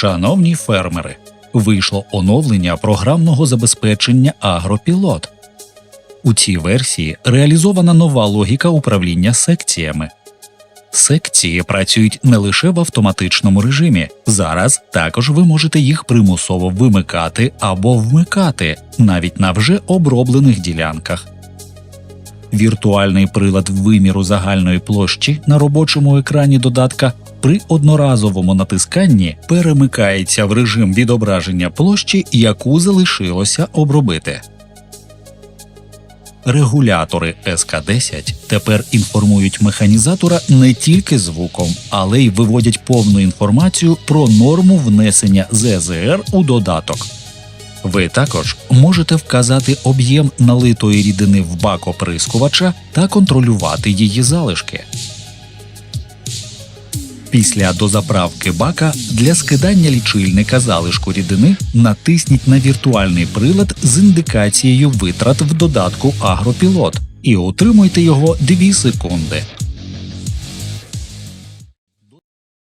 Шановні фермери, вийшло оновлення програмного забезпечення Агропілот. У цій версії реалізована нова логіка управління секціями. Секції працюють не лише в автоматичному режимі. Зараз також ви можете їх примусово вимикати або вмикати навіть на вже оброблених ділянках. Віртуальний прилад виміру загальної площі на робочому екрані додатка при одноразовому натисканні перемикається в режим відображення площі, яку залишилося обробити. Регулятори СК10 тепер інформують механізатора не тільки звуком, але й виводять повну інформацію про норму внесення ЗЗР у додаток. Ви також можете вказати об'єм налитої рідини в бак оприскувача та контролювати її залишки. Після дозаправки бака для скидання лічильника залишку рідини натисніть на віртуальний прилад з індикацією витрат в додатку Агропілот і утримуйте його 2 секунди.